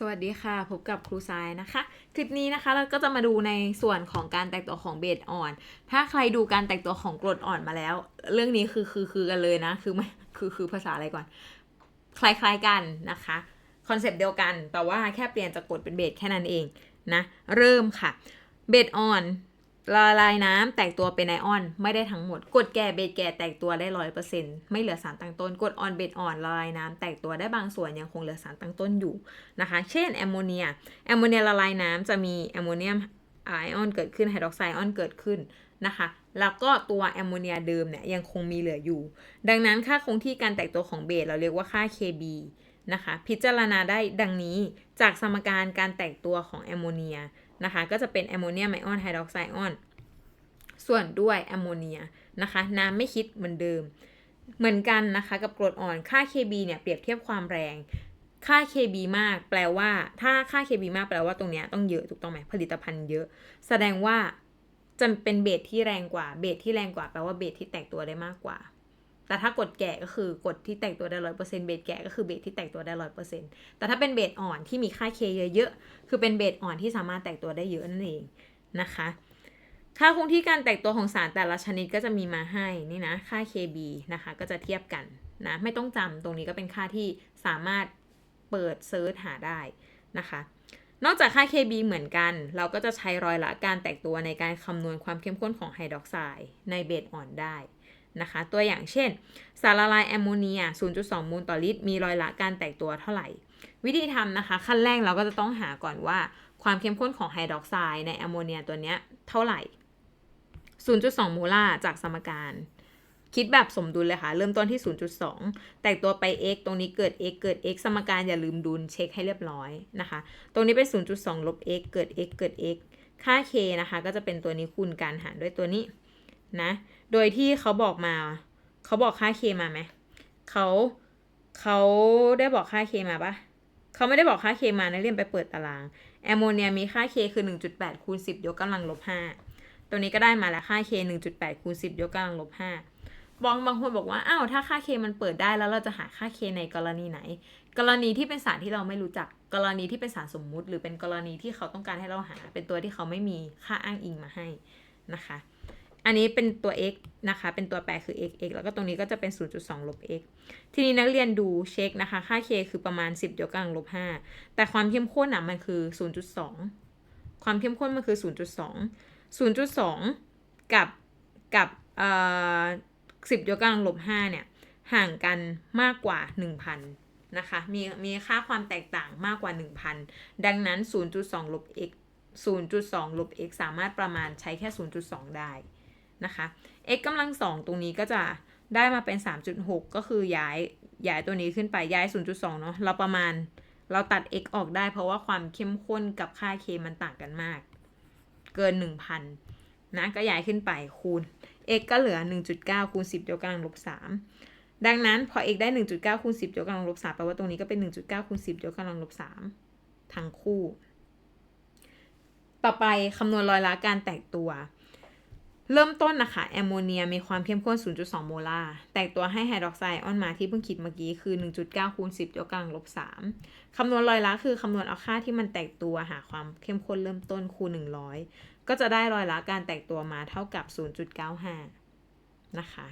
สวัสดีค่ะ พบกับครูซายนะคะ คลิปนี้นะคะเราก็จะมาดูในส่วนของการแตกตัวของเบสอ่อน ถ้าใครดูการแตกตัวของกรดอ่อนมาแล้ว เรื่องนี้คือคือคือกันเลยนะ คือไม่คือคือภาษาอะไรก่อน คล้ายๆกันนะคะคอนเซปต์เดียวกัน แต่ว่าแค่เปลี่ยนจากกรดเป็นเบสแค่นั้นเองนะ เริ่มค่ะ เบสอ่อน ละลายน้ำแตกตัวเป็นไอออน ไม่ได้ทั้งหมดกรดแก่เบสแก่แตกตัวได้ร้อยเปอร์เซ็นต์ไม่เหลือสารตั้งต้นกรดอ่อนเบสอ่อนละลายน้ำแตกตัวได้บางส่วนยังคงเหลือสารตั้งต้นอยู่นะคะ เช่นแอมโมเนีย แอมโมเนียละลายน้ำจะมีแอมโมเนียมไอออนเกิดขึ้นไฮดรอกไซด์ไอออนเกิดขึ้นนะคะ แล้วก็ตัวแอมโมเนียเดิมเนี่ยยังคงมีเหลืออยู่ ดังนั้นค่าคงที่การแตกตัวของเบสเราเรียกว่าค่า Kb นะคะ พิจารณาได้ดังนี้จากสมการการแตกตัวของแอมโมเนีย นะคะ ก็จะเป็นแอมโมเนียมไอออนไฮดรอกไซด์อออน ส่วนด้วยแอมโมเนียนะคะ น้ำไม่คิดเหมือนเดิม เหมือนกันนะคะกับกรดอ่อน ค่า Kb เนี่ยเปรียบเทียบความแรง ค่า Kb มากแปลว่า ถ้าค่า Kb มากแปลว่าตรงเนี้ยต้องเยอะถูกต้องไหมผลิตภัณฑ์เยอะ แสดงว่าจะเป็นเบสที่แรงกว่า เบสที่แรงกว่าแปลว่าเบสที่แตกตัวได้มากกว่า แต่ถ้ากดแก่ก็คือกดที่แตกตัวได้ร้อยเปอร์เซ็นต์เบสแก่ก็คือเบสที่แตกตัวได้ร้อยเปอร์เซ็นต์แต่ถ้าเป็นเบสอ่อนที่มีค่า K เยอะๆ คือเป็นเบสอ่อนที่สามารถแตกตัวได้เยอะนั่นเองนะคะ ค่าคงที่การแตกตัวของสารแต่ละชนิดก็จะมีมาให้นี่นะ ค่า Kb นะคะ ก็จะเทียบกันนะ ไม่ต้องจำตรงนี้ก็เป็นค่าที่สามารถเปิดเซิร์ชหาได้นะคะ นอกจากค่า Kb เหมือนกัน เราก็จะใช้รอยละการแตกตัวในการคำนวณความเข้มข้นของไฮดรอกไซด์ในเบสอ่อนได้ นะคะ ตัวอย่างเช่น สารละลายแอมโมเนีย 0.2 มูลต่อลิตร มีรอยละการแตกตัวเท่าไหร่ วิธีทำนะคะ ขั้นแรกเราก็จะต้องหาก่อนว่าความเข้มข้นของไฮดรอกไซด์ในแอมโมเนียตัวเนี้ยเท่าไหร่ 0.2โมลาร์จากสมการ คิดแบบสมดุลเลยค่ะ เริ่มต้นที่ 0.2 แตกตัวไป x ตรงนี้เกิด x เกิด x สมการอย่าลืมดุลเช็คให้เรียบร้อยนะคะ ตรงนี้เป็น 0.2 ลบ x เกิด x เกิด x ค่า k นะคะ ก็จะเป็นตัวนี้คูณกันหารด้วยตัวนี้นะ โดยที่เขาบอกมา เขาบอกค่า k มาไหมเขาเขาได้บอกค่า k มาปะเขาไม่ได้บอกค่า k มานักเรียนไปเปิดตารางแอมโมเนียมีค่า k คือ 1.8คูณ10 ยกกำลังลบ5ตัวนี้ก็ได้มาแล้วค่า k 1.8คูณ10 ยกกำลังลบ5บางบางคนบอกว่าอ้าวถ้าค่า k มันเปิดได้แล้วเราจะหาค่า k ในกรณีไหน กรณีที่เป็นสารที่เราไม่รู้จัก กรณีที่เป็นสารสมมุติ หรือเป็นกรณีที่เขาต้องการให้เราหา เป็นตัวที่เขาไม่มีค่าอ้างอิงมาให้นะคะ อันนี้เป็นตัว x นะคะ เป็นตัวแปรคือ x x แล้วก็ตรงนี้ก็จะเป็น 0.2 ลบ x ทีนี้นักเรียนดูเช็คนะคะ ค่า k คือประมาณ 10ยกกำลังลบ 5 แต่ความเข้มข้นอะมันคือ 0.2 ความเข้มข้นมันคือ 0.2 0.2 กับกับเอ่อ10ยกกำลังลบ 5 เนี่ย ห่างกันมากกว่า 1,000 นะคะ มีมีค่าความแตกต่างมากกว่า 1,000 ดังนั้น 0.2 ลบ x 0.2 ลบ x สามารถประมาณใช้แค่ 0.2 ได้ นะคะ x กำลัง2ตรงนี้ก็จะได้มาเป็น 3.6 ก็คือย้ายย้ายตัวนี้ขึ้นไปย้าย 0.2 เนาะเราประมาณเราตัด x ออกได้เพราะว่าความเข้มข้นกับค่า k มันต่างกันมาก เกิน 1,000 นะ ก็ย้ายขึ้นไปคูณ x ก็เหลือ 1.9 คูณ 10 ยกกำลังลบ 3 ดังนั้นพอ x ได้ 1.9 คูณ 10 ยกกำลังลบ 3 แปลว่าตรงนี้ก็เป็น 1.9 คูณ 10 ยกกำลังลบ 3 ทั้งคู่ ต่อไปคำนวณรอยละการแตกตัว เริ่มต้นนะคะแอมโมเนียมีความเข้มข้น 0.2 โมลาร์แตกตัวให้ไฮดรอกไซด์ออนมาที่เพิ่งคิดเมื่อกี้คือ 1.9 คูณ 10ยกกำลังลบ 3 คำนวณรอยละคือคำนวณเอาค่าที่มันแตกตัวหาความเข้มข้นเริ่มต้นคูณ 100 ก็จะได้รอยละการแตกตัวมาเท่ากับ 0.95 นะคะ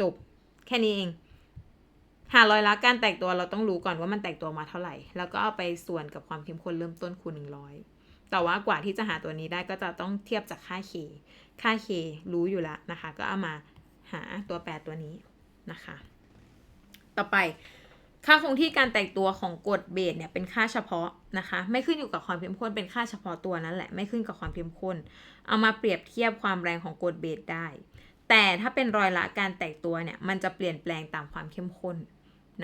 จบ แค่นี้เอง หารอยละการแตกตัวเราต้องรู้ก่อนว่ามันแตกตัวมาเท่าไหร่ แล้วก็เอาไปส่วนกับความเข้มข้นเริ่มต้นคูณ 100 แต่ว่ากว่าที่จะหาตัวนี้ได้ก็จะต้องเทียบจากค่า k ค่า k รู้อยู่แล้วนะคะ ก็เอามาหาตัวแปรตัวนี้นะคะ ต่อไปค่าคงที่การแตกตัวของกรดเบสเนี่ยเป็นค่าเฉพาะนะคะ ไม่ขึ้นอยู่กับความเข้มข้นเป็นค่าเฉพาะตัวนั่นแหละไม่ขึ้นกับความเข้มข้น เอามาเปรียบเทียบความแรงของกรดเบสได้ แต่ถ้าเป็นรอยละการแตกตัวเนี่ยมันจะเปลี่ยนแปลงตามความเข้มข้น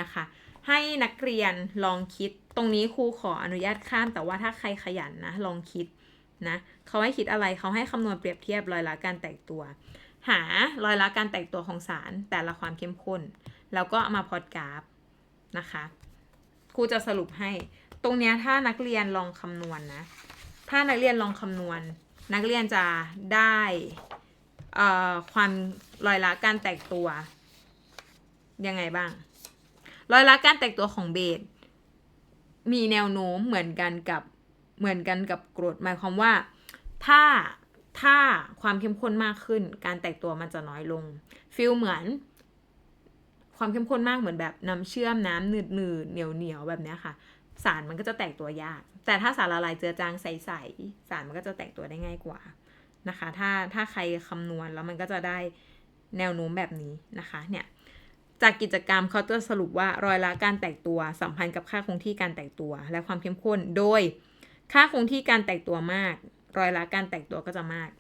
นะคะ ให้นักเรียนลองคิด ตรงนี้ครูขออนุญาตข้าม แต่ว่าถ้าใครขยันนะลองคิดนะเขาให้คิดอะไรเขาให้คำนวณเปรียบเทียบรอยละการแตกตัว หารอยละการแตกตัวของสารแต่ละความเข้มข้น แล้วก็เอามาพอดกราฟนะคะครูจะสรุปให้ ตรงนี้ถ้านักเรียนลองคำนวณนนะ ถ้านักเรียนลองคำนวณ นักเรียนจะได้ความรอยละการแตกตัวยังไงบ้าง รอยละการแตกตัวของเบสมีแนวโน้มเหมือนกันกับเหมือนกันกับกรดหมายความว่า ถ้าถ้าความเข้มข้นมากขึ้น การแตกตัวมันจะน้อยลงฟิลเหมือน ความเข้มข้นมากเหมือนแบบน้ำเชื่อมน้ำหนืดหนืดเหนียวเหนียวแบบนี้ค่ะ สารมันก็จะแตกตัวยาก แต่ถ้าสารละลายเจือจางใสๆสารมันก็จะแตกตัวได้ง่ายกว่านะคะ ถ้าถ้าใครคำนวณแล้วมันก็จะได้แนวโน้มแบบนี้นะคะเนี่ย จากกิจกรรมเขาจะสรุปว่ารอยละการแตกตัวสัมพันธ์กับค่าคงที่การแตกตัว และความเข้มข้น โดย ค่าคงที่การแตกตัวมาก รอยละการแตกตัวก็จะมาก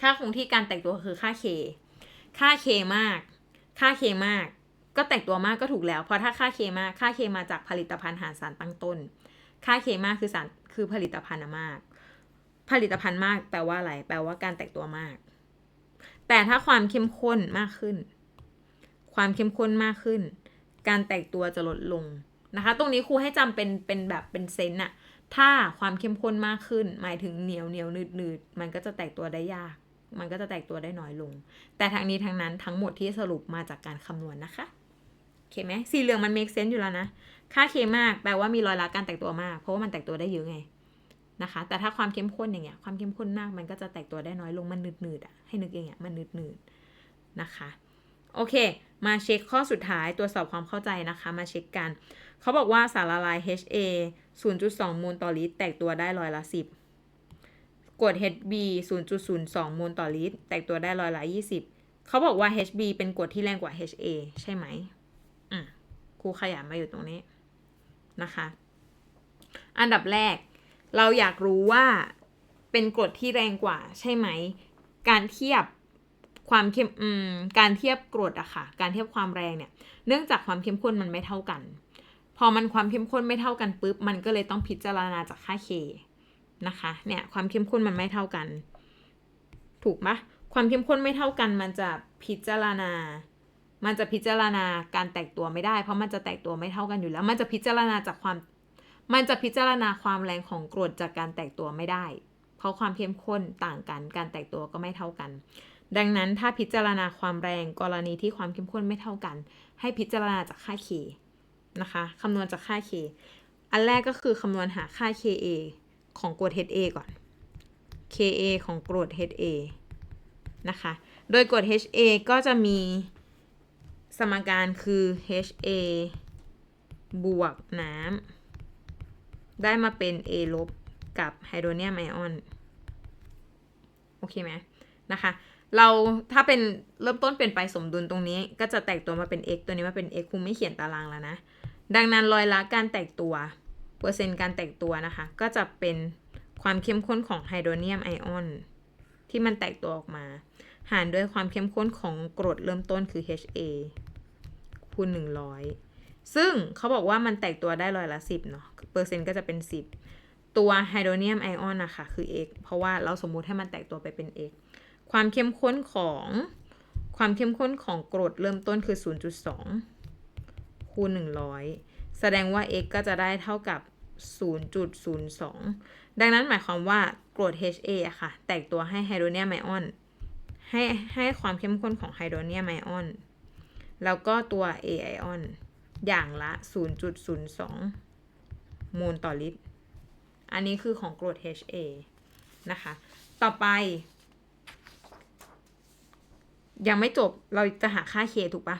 ค่าคงที่การแตกตัวคือค่า K ค่า K มาก ค่า K มาก ก็แตกตัวมากก็ถูกแล้ว เพราะถ้าค่า K มาก ค่า K มาจากผลิตภัณฑ์หารสารตั้งต้น ค่า K มากคือสารคือผลิตภัณฑ์มาก ผลิตภัณฑ์มากแปลว่าอะไร แปลว่าการแตกตัวมาก แต่ถ้าความเข้มข้นมากขึ้น ความเข้มข้นมากขึ้น การแตกตัวจะลดลงนะคะ ตรงนี้ครูให้จำเป็นเป็นแบบเป็นเซนอะถ้าความเข้มข้นมากขึ้น หมายถึงเหนียวเหนียวหนืดหนืดมันก็จะแตกตัวได้ยาก มันก็จะแตกตัวได้น้อยลง แต่ทางนี้ทางนั้นทั้งหมดที่สรุปมาจากการคำนวณนะคะโอเคไหมสีเหลืองมัน make sense อยู่แล้วนะ ค่าเคมากแปลว่ามีรอยละการแตกตัวมาก เพราะว่ามันแตกตัวได้เยอะไงนะคะ แต่ถ้าความเข้มข้นอย่างเงี้ย ความเข้มข้นมากมันก็จะแตกตัวได้น้อยลง มันหนืดหนืดๆอะ ให้นึกอย่างเงี้ยมันหนืดหนืดๆนะคะ โอเค มาเช็คข้อสุดท้ายตรวสอบความเข้าใจนะคะ มาเช็คกัน เขาบอกว่าสารละลาย HA 0.2 มูลต่อลิตร แตกตัวได้ร้อยละ 10 กรด HB 0.02 มูลต่อลิตร แตกตัวได้ร้อยละ 20 เขาบอกว่า HB เป็นกรดที่แรงกว่า HA ใช่ไหมอืมครูขยายมาอยู่ตรงนี้นะคะ อันดับแรก เราอยากรู้ว่าเป็นกรดที่แรงกว่าใช่ไหม การเทียบ ความเข้มการเทียบกรดอะค่ะ การเทียบความแรงเนี่ย เนื่องจากความเข้มข้นมันไม่เท่ากัน พอมันความเข้มข้นไม่เท่ากันปุ๊บ มันก็เลยต้องพิจารณาจากค่า K นะคะ เนี่ยความเข้มข้นมันไม่เท่ากัน ถูกปะความเข้มข้นไม่เท่ากัน มันจะพิจารณา มันจะพิจารณาการแตกตัวไม่ได้ เพราะมันจะแตกตัวไม่เท่ากันอยู่แล้ว มันจะพิจารณาจากความ มันจะพิจารณาความแรงของกรดจากการแตกตัวไม่ได้ เพราะความเข้มข้นต่างกัน การแตกตัวก็ไม่เท่ากัน ดังนั้นถ้าพิจารณาความแรงกรณีที่ความเข้มข้นไม่เท่ากัน ให้พิจารณาจากค่า K นะคะคำนวณจากค่า K อันแรกก็คือคำนวณหาค่า Ka ของกรด Ha ก่อน Ka ของกรด Ha นะคะ โดยกรด Ha ก็จะมีสมการคือ Ha บวกน้ำได้มาเป็น A ลบกับไฮโดรเนียมไอออน โอเคไหมนะคะ เราถ้าเป็นเริ่มต้นเป็นไปสมดุลตรงนี้ ก็จะแตกตัวมาเป็น x ตัวนี้มาเป็น x คงไม่เขียนตารางแล้วนะ ดังนั้นรอยละการแตกตัวเปอร์เซ็นต์การแตกตัวนะคะ ก็จะเป็นความเข้มข้นของไฮโดรเนียมไอออนที่มันแตกตัวออกมา หารด้วยความเข้มข้นของกรดเริ่มต้นคือ HA คูณ 100 ซึ่งเขาบอกว่ามันแตกตัวได้ร้อยละ 10 เนาะเปอร์เซ็นต์ก็จะเป็น 10 ตัวไฮโดรเนียมไอออนนะคะคือ x เพราะว่าเราสมมุติให้มันแตกตัวไปเป็น x ความเข้มข้นของความเข้มข้นของกรดเริ่มต้นคือ 0.2 คูณ 100 แสดงว่า x ก็จะได้เท่ากับ 0.02 ดังนั้นหมายความว่ากรด HA อะค่ะ แตกตัวให้ไฮโดรเนียมไอออน ให้ให้ความเข้มข้นของไฮโดรเนียมไอออน แล้วก็ตัว A ไอออน อย่างละ 0.02มูลต่อลิตร อันนี้คือของกรด HA นะคะ ต่อไป ยังไม่จบเราจะหาค่า K ถูกปะ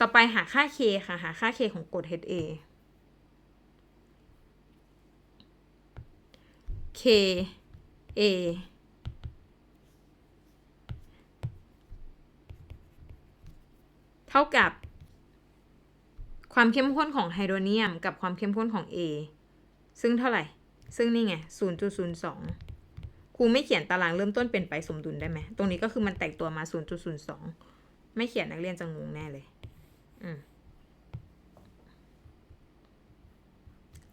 ต่อไปหาค่า K ค่ะ หาค่า K ของกรด HA K A เท่ากับ ความเข้มข้นของไฮโดรเนียมกับความเข้มข้นของ A ซึ่งเท่าไหร่ ซึ่งนี่ไง 0.02 รูไม่เขียนตารางเริ่มต้นเป็นไปสมดุลได้ไหม ตรงนี้ก็คือมันแตกตัวมา 0.02 ไม่เขียนนักเรียนจะงงแน่เลย อืม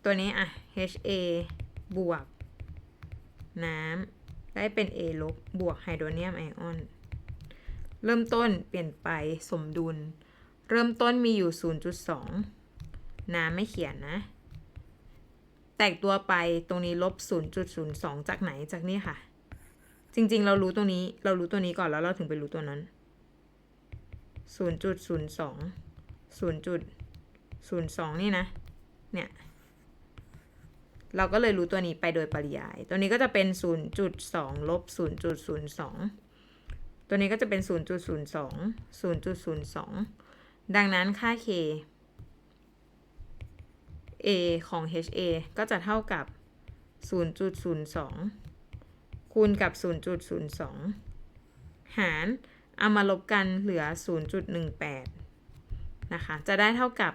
ตัวนี้อะ HA บวก น้ำได้เป็น A ลบบวกไฮโดรเนียมไอออน เริ่มต้นเปลี่ยนไปสมดุล เริ่มต้นมีอยู่ 0.2 น้ำไม่เขียนนะ แตกตัวไปตรงนี้ลบ 0.02 จากไหนจากนี่ค่ะ จริงๆ เรารู้ตรงนี้เรารู้ตัวนี้ก่อนแล้วเราถึงไปรู้ตัวนั้น 0.02 0.02 นี่นะ เนี่ย เราก็เลยรู้ตัวนี้ไปโดยปริยาย ตัวนี้ก็จะเป็น 0.2 ลบ 0.02 ตัวนี้ก็จะเป็น 0.02 0.02 ดังนั้นค่า k a ของ ha ก็จะเท่ากับ 0.02 คูณกับ 0.02 หารเอามาลบกันเหลือ 0.18 นะคะ จะได้เท่ากับ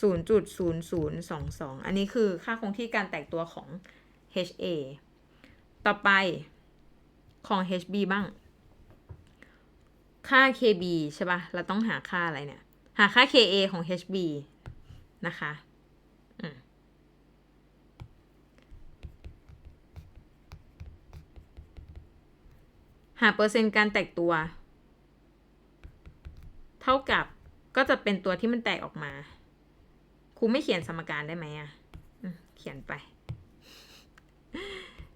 0.0022 อันนี้คือค่าคงที่การแตกตัวของ HA ต่อไปของ HB บ้าง ค่า KB ใช่ปะ่ะ เราต้องหาค่าอะไรเนี่ย หาค่า KA ของ HB นะคะอืม หาเปอร์เซ็นต์การแตกตัว เท่ากับก็จะเป็นตัวที่มันแตกออกมาครูไม่เขียนสมการได้ไหมอะเขียนไป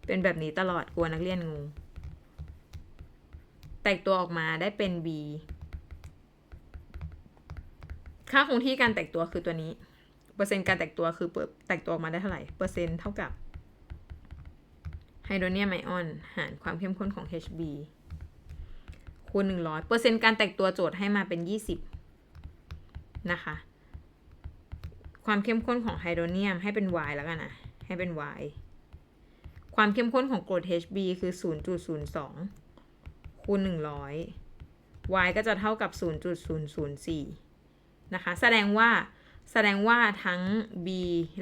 เป็นแบบนี้ตลอดกลัวนักเรียนงงแตกตัวออกมาได้เป็น b ค่าคงที่การแตกตัวคือตัวนี้ เปอร์เซ็นต์การแตกตัวคือเปิดแตกตัวออกมาได้เท่าไหร่ เปอร์เซ็นต์เท่ากับไฮโดรเนียมไอออน หารความเข้มข้นของ Hb คูณ100เปอร์เซ็นต์การแตกตัวโจทย์ให้มาเป็น20นะคะ ความเข้มข้นของไฮโดรเนียมให้เป็น y แล้วกันนะ ให้เป็น y ความเข้มข้นของกรด Hb คือ 0.02 คูณ 100 y ก็จะเท่ากับ 0.004 นะคะ แสดงว่า แสดงว่าทั้ง B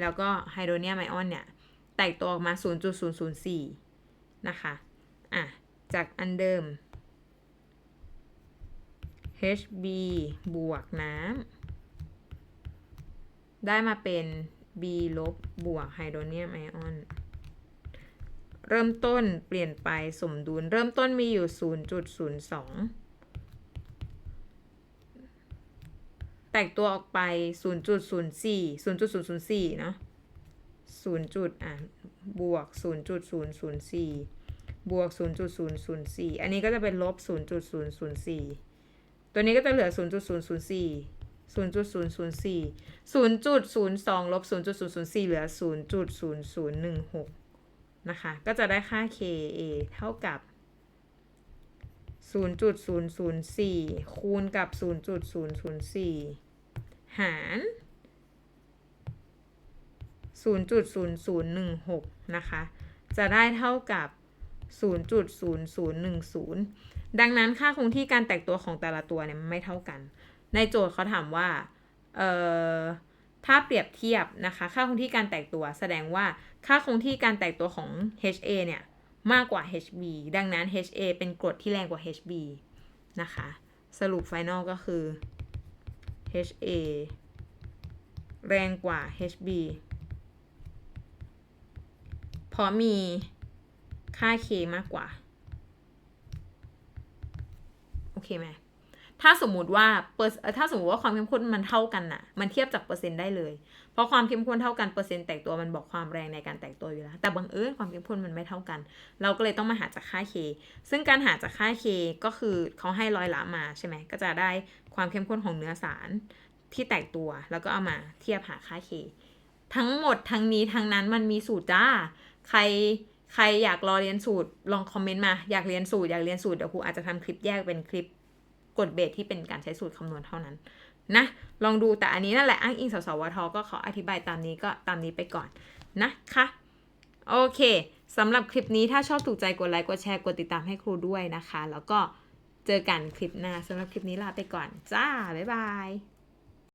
แล้วก็ไฮโดรเนียมไอออนเนี่ย แตกตัวออกมา 0.004 นะคะ อะ จากอันเดิม HB บวกน้ำได้มาเป็น B ลบบวกไฮโดรเนียมไอออน เริ่มต้นเปลี่ยนไปสมดุล เริ่มต้นมีอยู่ 0.02 แตกตัวออกไป 0.04 0.004 เนาะ0จุดอะบวก 0.004 บวก 0.004 อันนี้ก็จะเป็นลบ 0.004 ตัวนี้ก็จะเหลือ 0.004 0.004 0.02ลบ0.004 เหลือ 0.0016 นะคะ ก็จะได้ค่า Ka เท่ากับ 0.004 คูณกับ 0.004 หาร 0.0016 นะคะ จะได้เท่ากับ 0.0010 ดังนั้นค่าคงที่การแตกตัวของแต่ละตัวเนี่ยไม่เท่ากัน ในโจทย์เขาถามว่าเอ่อถ้าเปรียบเทียบนะคะค่าคงที่การแตกตัว แสดงว่าค่าคงที่การแตกตัวของ HA เนี่ยมากกว่า HB ดังนั้น HA เป็นกรดที่แรงกว่า HB นะคะ สรุปไฟนอลก็คือ HA แรงกว่า HB เพราะมี ค่า K มากกว่า โอเคไหมถ้าสมมุติว่าเปอร์ถ้าสมมติว่าความเข้มข้นมันเท่ากันน่ะ มันเทียบจากเปอร์เซ็นต์ได้เลย เพราะความเข้มข้นเท่ากันเปอร์เซ็นต์แตกตัวมันบอกความแรงในการแตกตัวอยู่แล้ว แต่บังเอิญความเข้มข้นมันไม่เท่ากัน เราก็เลยต้องมาหาจากค่า K ซึ่งการหาจากค่า K ก็คือเขาให้ร้อยละมาใช่ไหม ก็จะได้ความเข้มข้นของเนื้อสารที่แตกตัว แล้วก็เอามาเทียบหาค่า K ทั้งหมดทั้งนี้ทั้งนั้นมันมีสูตรจ้า ใคร ใครอยากรอเรียนสูตรลองคอมเมนต์มา อยากเรียนสูตรอยากเรียนสูตรเดี๋ยวครูอาจจะทำคลิปแยกเป็นคลิปกดเบสที่เป็นการใช้สูตรคำนวณเท่านั้นนะลองดูแต่อันนี้นั่นแหละอ้างอิงสสวทก็ขออธิบายตามนี้ก็ตามนี้ไปก่อนนะคะโอเคสำหรับคลิปนี้ถ้าชอบถูกใจกดไลค์กดแชร์กดติดตามให้ครูด้วยนะคะ แล้วก็เจอกันคลิปหน้าสำหรับคลิปนี้ลาไปก่อน จ้า บ๊ายบาย